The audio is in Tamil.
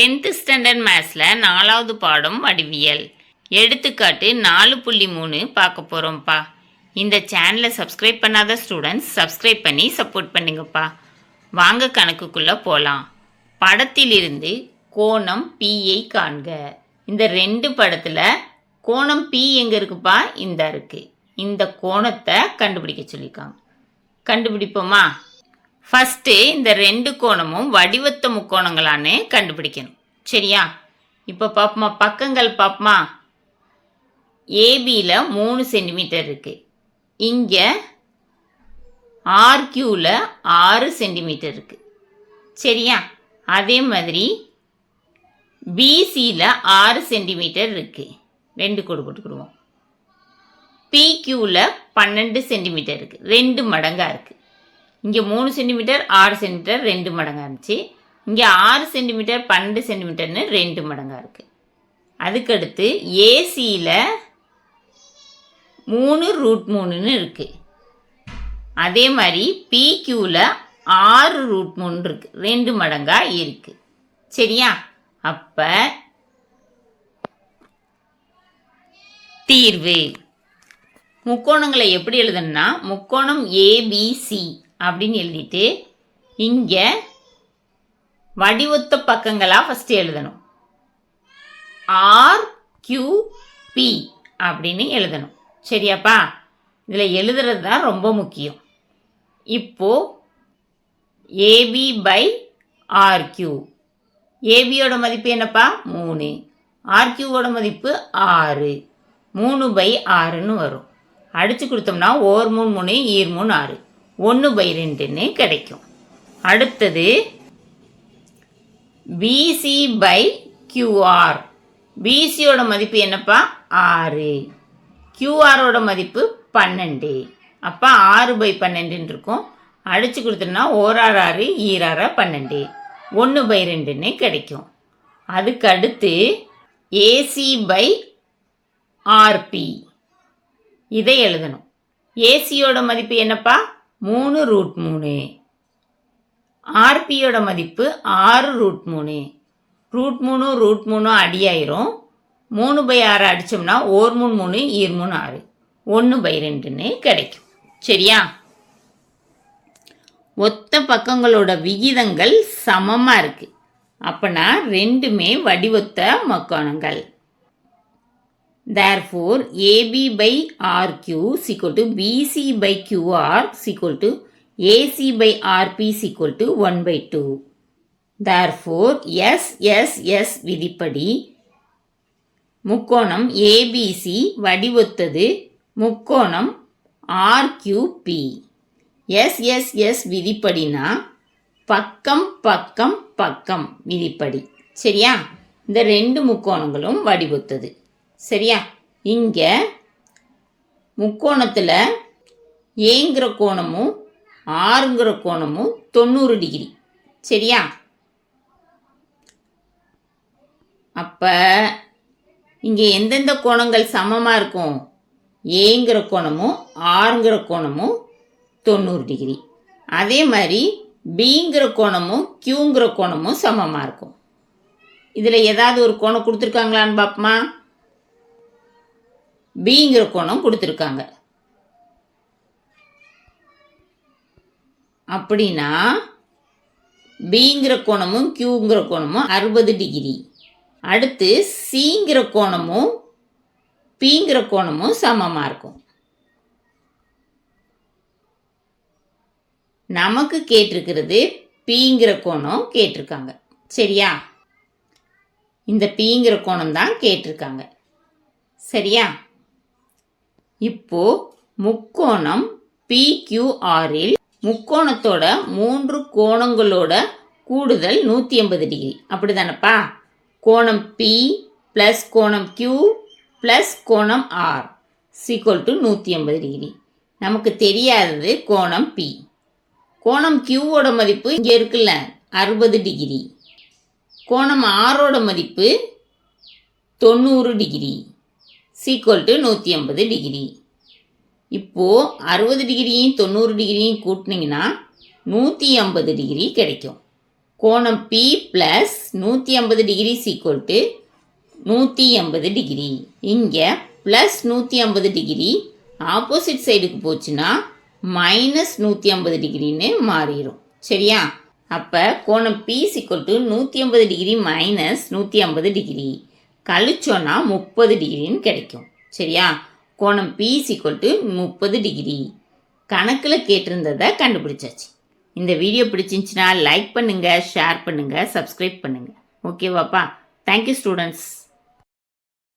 டென்த்து ஸ்டாண்டர்ட் மேத்ஸில் நாலாவது பாடம் வடிவியல். எடுத்துக்காட்டு நாலு புள்ளி மூணு பார்க்க போகிறோம்ப்பா இந்த சேனலை சப்ஸ்கிரைப் பண்ணாத ஸ்டூடெண்ட்ஸ் சப்ஸ்கிரைப் பண்ணி சப்போர்ட் பண்ணுங்கப்பா. வாங்க கணக்குக்குள்ளே போகலாம் படத்திலிருந்து கோணம் பியை காண்க. இந்த ரெண்டு படத்தில் கோணம் பி எங்கே இருக்குப்பா? இந்த இருக்குது இந்த கோணத்தை கண்டுபிடிக்க சொல்லியிருக்காங்க. கண்டுபிடிப்போமா? ஃபஸ்ட்டு இந்த ரெண்டு கோணமும் வடிவத்த முக்கோணங்களான்னு கண்டுபிடிக்கணும். சரியா? இப்போ பார்ப்போமா பக்கங்கள் பார்ப்போமா ஏபியில் மூணு சென்டிமீட்டர் இருக்குது இங்கே ஆர்கியூவில் ஆறு சென்டிமீட்டர் இருக்குது சரியா? அதே மாதிரி பிசியில் ஆறு சென்டிமீட்டர் இருக்குது ரெண்டு கோடு போட்டுக்கிடுவோம். பிக்யூவில் பன்னெண்டு சென்டிமீட்டர் இருக்குது ரெண்டு மடங்காக இருக்குது இங்கே மூணு சென்டிமீட்டர் ஆறு சென்டிமீட்டர் ரெண்டு மடங்காக இருந்துச்சு. இங்கே ஆறு சென்டிமீட்டர் பன்னெண்டு சென்டிமீட்டர்னு ரெண்டு மடங்காக இருக்குது அதுக்கடுத்து ஏசியில் மூணு ரூட் மூணுன்னு இருக்குது அதே மாதிரி பிக்யூவில் ஆறு ரூட் மூணு இருக்குது ரெண்டு மடங்காக இருக்குது சரியா? அப்போ தீர்வு. முக்கோணங்களை எப்படி எழுதணும்னா முக்கோணம் ஏபிசி அப்படின்னு எழுதிட்டு இங்கே வடிவொத்த பக்கங்களாக ஃபஸ்ட்டு எழுதணும். ஆர் கியூ பி அப்படின்னு எழுதணும். சரியாப்பா? இதில் எழுதுறது தான் ரொம்ப முக்கியம். இப்போ ஏபி பை ஆர்கியூ ஏபியோட மதிப்பு என்னப்பா? மூணு. ஆர்கியூவோட மதிப்பு ஆறு. மூணு பை ஆறுன்னு வரும். அடித்து கொடுத்தோம்னா ஓர் மூணு மூணு ஈர் மூணு ஆறு. ஒன்று பை ரெண்டுன்னு கிடைக்கும். அடுத்தது பிசி பை கியூஆர் பிசியோட மதிப்பு என்னப்பா? ஆறு. கியூஆரோட மதிப்பு பன்னெண்டு. அப்போ ஆறு பை பன்னெண்டுன்னு இருக்கும். அடித்து கொடுத்தோம்னா ஓராறு ஆறு ஈராறு பன்னெண்டு. ஒன்று பை ரெண்டுன்னு கிடைக்கும். அதுக்கு அடுத்து ஏசி பை ஆர்பி இதை எழுதணும். ஏசியோட மதிப்பு என்னப்பா? மூணு ரூட் மூணு. ஆர்பியோட மதிப்பு ஆறு ரூட் மூணு. ரூட் மூணு ரூட் மூணு அடியாயிரும். மூணு பை ஆறு அடித்தோம்னா ஓர் மூணு மூணு ஈர் மூணு ஆறு. ஒன்று பை ரெண்டுன்னு கிடைக்கும். சரியா? ஒத்த பக்கங்களோட விகிதங்கள் சமமாக இருக்குது அப்போனா ரெண்டுமே வடிவொத்த முக்கோணங்கள் Therefore, AB by RQ is equal to BC by QR is equal to AC by RP is equal to 1 by therefore S S S விதிப்படி முக்கோணம் ஏபிசி வடிவொத்தது முக்கோணம் ஆர்கியூபி எஸ் எஸ் எஸ் விதிப்படினா பக்கம் பக்கம் பக்கம் விதிப்படி சரியா இந்த ரெண்டு முக்கோணங்களும் வடிவொத்தது சரியா? இங்கே முக்கோணத்தில் ஏங்கிற கோணமும் ஆறுங்கிற கோணமும் தொண்ணூறு டிகிரி. சரியா? அப்போ இங்கே எந்தெந்த கோணங்கள் சமமாக இருக்கும்? ஏங்கிற கோணமும் ஆறுங்கிற கோணமும் தொண்ணூறு டிகிரி. அதே மாதிரி பிங்கிற கோணமும் கியூங்கிற கோணமும் சமமாக இருக்கும். இதில் ஏதாவது ஒரு கோணம் கொடுத்துருக்காங்களான்னு பார்ப்போமா பிங்கிற கோணம் கொடுத்துருக்காங்க. அப்படின்னா பிங்கிற கோணமும் கியூங்கிற கோணமும் அறுபது டிகிரி. அடுத்து சிங்கிற கோணமும் பிங்கிற கோணமும் சமமாக இருக்கும். நமக்கு கேட்டிருக்கிறது பிங்கிற கோணம் கேட்டிருக்காங்க. சரியா? இந்த பிங்கிற கோணம் தான் கேட்டிருக்காங்க. சரியா? இப்போ முக்கோணம் பிக்யூஆரில் முக்கோணத்தோட மூன்று கோணங்களோட கூடுதல் நூற்றி எண்பது டிகிரி. அப்படி தானப்பா கோணம் பி ப்ளஸ் கோணம் கியூ ப்ளஸ் கோணம் ஆர் சீக்குவல் டு நூற்றி எண்பது டிகிரி. நமக்கு தெரியாதது கோணம் பி கோணம் கியூவோட மதிப்பு இங்கே இருக்குல்ல அறுபது டிகிரி. கோணம் ஆரோட மதிப்பு தொண்ணூறு டிகிரி. சீக்குவல் டு நூற்றி ஐம்பது டிகிரி இப்போது அறுபது டிகிரியும் தொண்ணூறு டிகிரியும் கூட்டினீங்கன்னா நூற்றி ஐம்பது டிகிரி கிடைக்கும். கோணம் பி ப்ளஸ் நூற்றி ஐம்பது டிகிரி சீக்குவல் டு நூற்றி எண்பது டிகிரி இங்கே ப்ளஸ் நூற்றி ஐம்பது டிகிரி ஆப்போசிட் சைடுக்கு போச்சுன்னா மைனஸ் நூற்றி ஐம்பது டிகிரின்னு மாறிடும் சரியா? அப்போ கோணம் பி சிக்கல் டு நூற்றி ஐம்பது டிகிரி மைனஸ் நூற்றி ஐம்பது டிகிரி கழிச்சோன்னா முப்பது டிகிரின்னு கிடைக்கும். சரியா? கோணம் பிசி சிக்கல் முப்பது டிகிரி. கணக்கில் கேட்டிருந்ததை கண்டுபிடிச்சாச்சு. இந்த வீடியோ பிடிச்சிருந்துச்சுன்னா லைக் பண்ணுங்கள் ஷேர் பண்ணுங்கள் சப்ஸ்கிரைப் பண்ணுங்கள் ஓகேவாப்பா தேங்க்யூ ஸ்டூடெண்ட்ஸ்